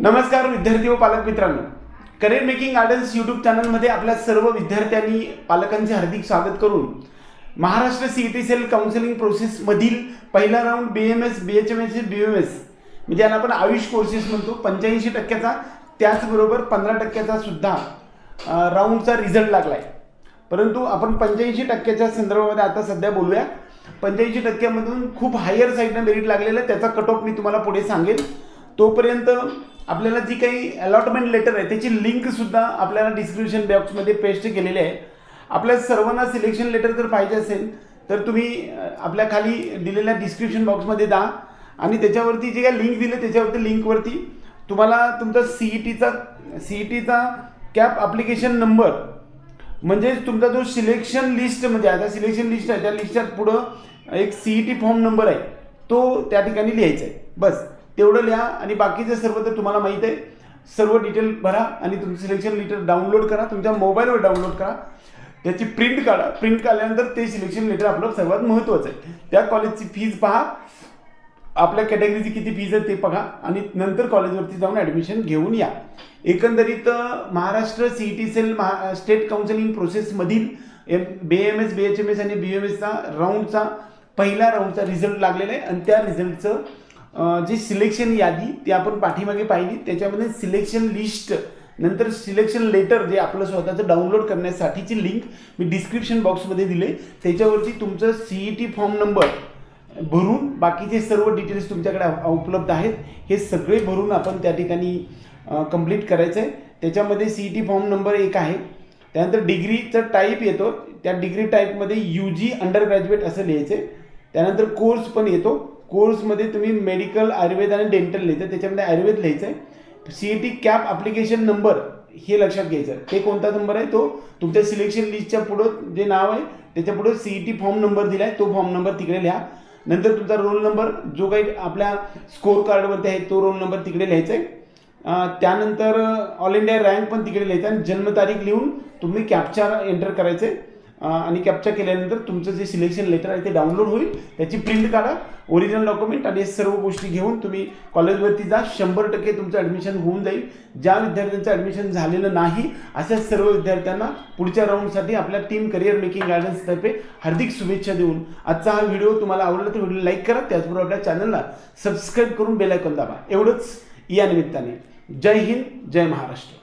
नमस्कार विद्यार्थी व पालक मित्रांनो. करिअर मेकिंग गार्डन्स यूट्यूब चॅनलमध्ये आपल्या सर्व विद्यार्थ्यांनी पालकांचे हार्दिक स्वागत करून Maharashtra C T cell counselling प्रोसेसमधील पहिला round B M S B H M S B M S म्हणजे याला आपण आयुष कोर्सेस म्हणतो. पंच्याऐंशी टक्क्याचा त्याचबरोबर पंधरा टक्क्याचा सुद्धा राऊंडचा रिझल्ट लागला आहे परंतु आपण पंच्याऐंशी टक्क्याच्या संदर्भामध्ये आता सध्या बोलूया. पंच्याऐंशी टक्क्यामधून खूप हायर साईडनं मेरिट लागलेलं आहे. त्याचा कट ऑफ मी तुम्हाला पुढे सांगेन. तोपर्यंत आपल्याला जी काही अलॉटमेंट लेटर आहे त्याची लिंकसुद्धा आपल्याला डिस्क्रिप्शन बॉक्समध्ये पेस्ट केलेली आहे. आपल्या सर्वांना सिलेक्शन लेटर जर पाहिजे असेल तर तुम्ही आपल्या खाली दिलेल्या डिस्क्रिप्शन बॉक्समध्ये द्या आणि त्याच्यावरती जे काही लिंक दिले त्याच्यावरती लिंकवरती तुम्हाला तुमचा सी ई टीचा सी ई टीचा कॅप ॲप्लिकेशन नंबर म्हणजे तुमचा जो सिलेक्शन लिस्ट म्हणजे आहे आता सिलेक्शन लिस्ट आहे त्या लिस्टच्या पुढं एक C E T form number आहे तो त्या ठिकाणी लिहायचा आहे. बस. तेवढं लिहा आणि बाकीचे सर्व तर तुम्हाला माहीत आहे. सर्व डिटेल भरा आणि तुमचं सिलेक्शन लेटर डाउनलोड करा. तुमच्या मोबाईलवर डाउनलोड करा. त्याची प्रिंट काढा. प्रिंट काढल्यानंतर ते सिलेक्शन लेटर आपलं सर्वात महत्त्वाचं आहे. त्या कॉलेजची फीज पहा. आपल्या कॅटेगरीची किती फीज आहे ते बघा आणि नंतर कॉलेजवरती जाऊन ॲडमिशन घेऊन या. एकंदरीत Maharashtra C T cell Maha state counselling प्रोसेसमधील M B M S B H M S आणि बी एम एसचा राऊंडचा पहिला राऊंडचा रिझल्ट लागलेला आहे. आणि त्या रिझल्टचं जी सिलेक्शन यादी ती आपण पाठीमागे पाहिली. त्याच्यामध्ये सिलेक्शन लिस्ट नंतर सिलेक्शन लेटर जे आपलं स्वतःचं डाउनलोड करण्यासाठीची लिंक मी डिस्क्रिप्शन बॉक्समध्ये दिले. त्याच्यावरती तुमचं C E T form number भरून बाकीचे सर्व डिटेल्स तुमच्याकडे उपलब्ध आहेत. हे सगळे भरून आपण त्या ठिकाणी कंप्लीट करायचं आहे त्याच्यामध्ये C E T form number एक आहे. त्यानंतर डिग्रीचा टाईप येतो. त्या डिग्री टाईपमध्ये यू जी अंडर ग्रॅज्युएट असं लिहायचं आहे त्यानंतर कोर्स पण येतो. कोर्समध्ये तुम्ही मेडिकल आयुर्वेद आणि डेंटल लिहायचं त्याच्यामध्ये आयुर्वेद लिहायचं आहे C E T CAP application number हे लक्षात घ्यायचं. ते कोणता नंबर आहे? तो तुमच्या सिलेक्शन लिस्टच्या पुढं जे नाव आहे त्याच्या पुढं C E T form number दिला आहे तो फॉर्म नंबर तिकडे लिहा. नंतर तुमचा रोल नंबर जो काही आपल्या स्कोर कार्डवरती आहे तो रोल नंबर तिकडे लिहायचा आहे त्यानंतर ऑल इंडिया रँक पण तिकडे लिहायचं आणि जन्मतारीख लिहून तुम्ही कॅप्चर एंटर करायचे आहे आणि कॅप्चर केल्यानंतर तुमचं जे सिलेक्शन लेटर आहे ते डाउनलोड होईल. त्याची प्रिंट काढा ओरिजिनल डॉक्युमेंट आणि सर्व गोष्टी घेऊन तुम्ही कॉलेजवरती जा. शंभर टक्के तुमचं ॲडमिशन होऊन जाईल. ज्या विद्यार्थ्यांचं ॲडमिशन झालेलं नाही अशा सर्व विद्यार्थ्यांना पुढच्या राऊंडसाठी आपल्या टीम करिअर मेकिंग गार्डन्सतर्फे हार्दिक शुभेच्छा देऊन आजचा हा व्हिडिओ तुम्हाला आवडला तर व्हिडिओ लाईक करा. त्याचबरोबर आपल्या चॅनलला सबस्क्राईब करून बेल दाबा. एवढंच. या निमित्ताने. जय हिंद जय महाराष्ट्र.